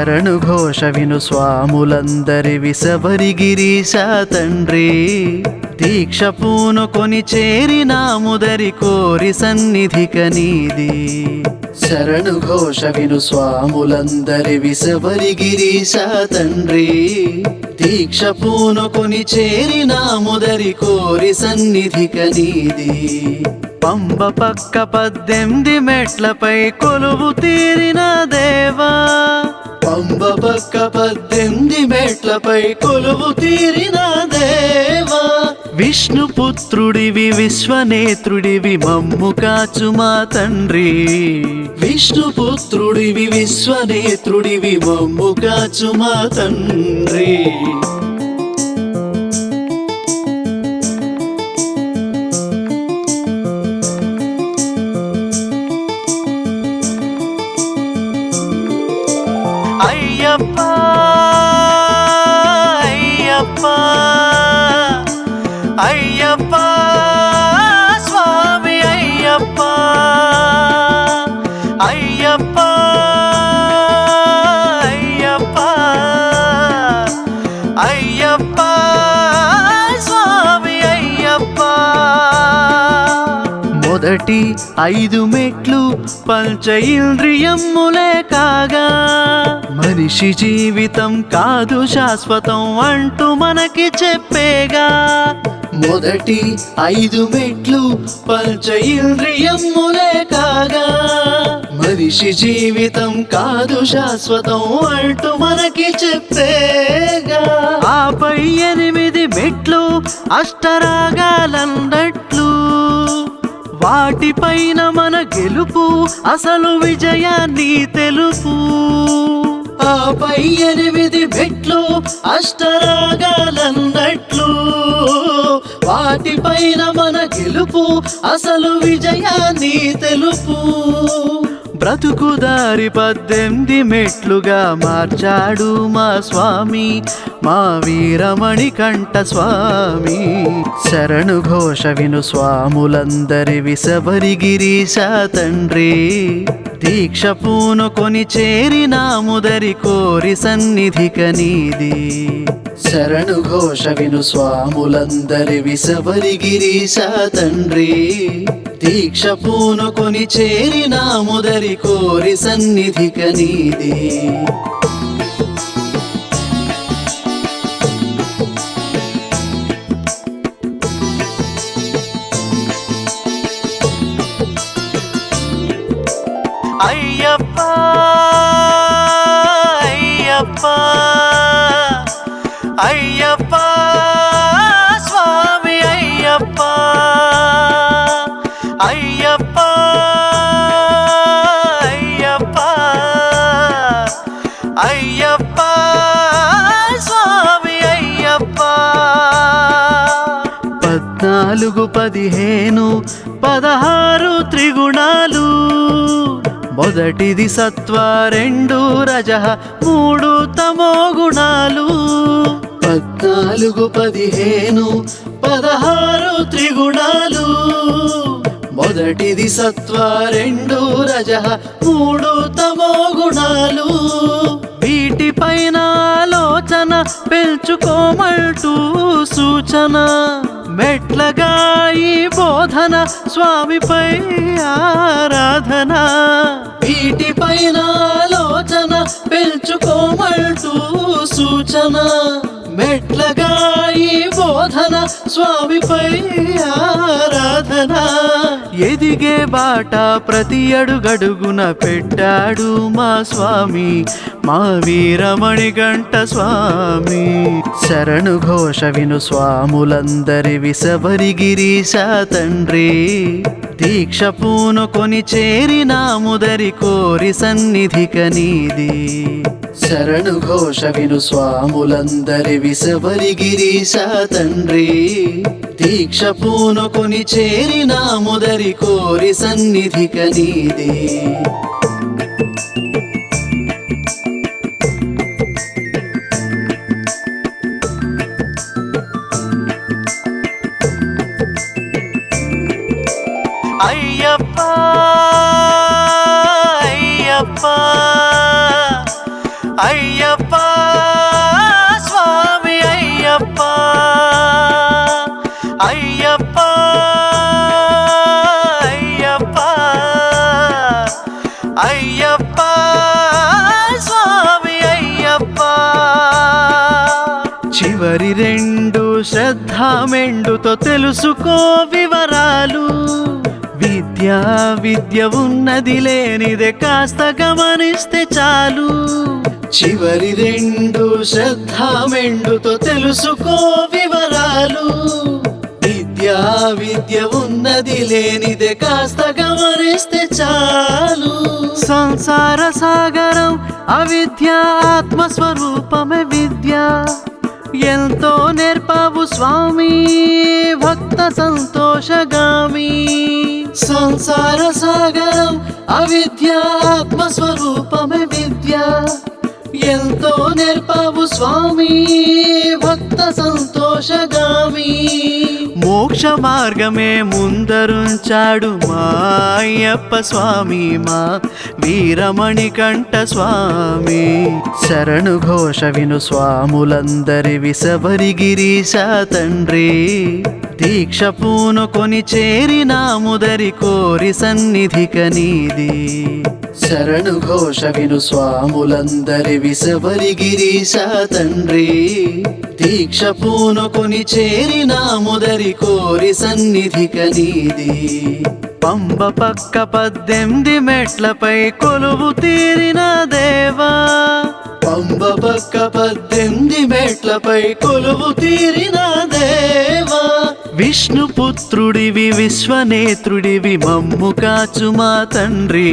శరణు ఘోష విను స్వాములందరి విసవరి గిరీశ తండ్రి దీక్ష పూనుకొని చేరినాముదరి కోరి సన్నిధిక నీది శరణు ఘోష విను స్వాములందరి విసవరి గిరీశ తండ్రి దీక్ష పూనుకొని చేరినాముదరి కోరి సన్నిధిక నీది పంబ పక్క పద్దెనిమిది మెట్లపై కొలువు తీరిన దేవా అంబ పక్క పద్దెనిమిది మెట్లపై కొలువు తీరిన దేవా. విష్ణుపుత్రుడివి విశ్వనేత్రుడివి మమ్ము కాచు మా తండ్రి. విష్ణుపుత్రుడివి విశ్వనేత్రుడివి మమ్ము కాచు మా తండ్రి. అయ్యప్ప అయ్యప్ప అయ్యప్ప స్వామి అయ్యప్ప. మొదటి ఐదు మెట్లు పంచ ఇంద్రియములే కాగా మనిషి జీవితం కాదు శాశ్వతం అంటూ మనకి చెప్పేగా. మొదటి ఐదు మెట్లు పంచ ఇంద్రియములే కాగా మనిషి జీవితం కాదు శాశ్వతం అంటూ మనకి చెప్పేగా. ఆపై ఎనిమిది మెట్లు అష్టరాగాలన్నట్లు. వాటిపైన మన గెలుపు అసలు విజయాన్ని తెలుపు. ఆపై ఎనిమిది మెట్లు అష్టరాగాలన్నట్లు. వాటిపైన మన గెలుపు అసలు విజయాన్ని తెలుపు. బ్రతుకుదారి పద్దెనిమిది మెట్లుగా మార్చాడు మా స్వామి మా వీరమణి కంట స్వామి. శరణు ఘోష విను స్వాములందరి విసవరి గిరీశ తండ్రి. దీక్ష పూనుకొని చేరినాముదరి కోరి సన్నిధిక నీది. శరణు ఘోష విను స్వాములందరి విసవరి గిరీశ తండ్రి. దీక్ష పూనుకొని చేరినాముదరి కోరి సన్నిధిక నీది. అయ్యప్ప అయ్యప్ప అయ్యప్ప స్వామి అయ్యప్ప అయ్యప్ప అయ్యప్ప అయ్యప్ప స్వామి అయ్యప్ప. పద్నాలుగు పదిహేను పదహారు త్రిగుణాలు. మొదటిది సత్వ రెండు రజ మూడు తమో గుణాలు పద్నాలుగు పదిహేను పదహారు త్రిగుణాలు. మొదటిది సత్వ రెండు రజ మూడు తమో గుణాలు వీటిపైన ఆలోచన పెంచుకోమంటూ సూచన. మెట్లగా ఈ బోధన స్వామిపై ఆరాధన. వీటిపైన ఆలోచన పెంచుకోమంటూ సూచన. మెట్లగా ఈ బోధన స్వామిపై ఆరాధన. ఎదిగే బాట ప్రతి అడుగడుగున పెట్టాడు మా స్వామి. మా వీరమణి గంట స్వామి. శరణు ఘోష విను స్వాములందరి విసవరి గిరీశ తండ్రి. దీక్ష పూనుకొని చేరినాముదరి కోరి సన్నిధిక నీది. శరణు ఘోష విను స్వాములందరి విసవరి గిరీశ తండ్రి దీక్ష పూనుకొని చేరినాముదరి కోరి సన్నిధిక నీది అయ్యప్ప స్వామి అయ్యప్ప. చివరి రెండు శ్రద్ధ మెండుతో తెలుసుకో వివరాలు. విద్య విద్య ఉన్నది లేనిదే కాస్త గమనిస్తే చాలు. చివరి రెండు శ్రద్ధ మెండుతో తెలుసుకో వివరాలు. విద్య విద్య ఉన్నది లేనిదే కాస్త గమనిస్తే చాలు. సంసార సాగరం అవిద్య ఆత్మస్వరూపమే విద్య. ఎంతో నేర్పావు స్వామి భక్త సంతోషగామి. సంసార సాగరం అవిద్య ఆత్మస్వరూపమే విద్య. ఎంతో నేర్పావు స్వామి భక్త సంతోషగామి. మోక్ష మార్గమే ముందరుంచాడు మా అయ్యప్ప స్వామి మా వీరమణి కంఠ స్వామి. శరణు ఘోష విను స్వాములందరి విసబరి గిరీశ తండ్రి. దీక్ష పూనుకొని చేరినాముదరి కోరి సన్నిధిక నీది. శరణు ఘోష విను స్వాములందరి విసవరి గిరీశ తండ్రి. దీక్ష పూనుకొని చేరినాముదరి కోరి సన్నిధిక నీది. పంబ పక్క పద్దెనిమిది మెట్లపై కొలువు తీరిన దేవా. పంబ పక్క పద్దెనిమిది మెట్లపై కొలువు తీరిన దేవా. విష్ణుపుత్రుడివి విశ్వనేత్రుడివి మమ్ము కాచు మా తండ్రి.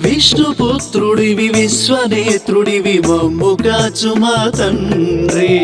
విష్ణుపుత్రుడివి విశ్వనేత్రుడివి మమ్ము కాచు మా తండ్రి.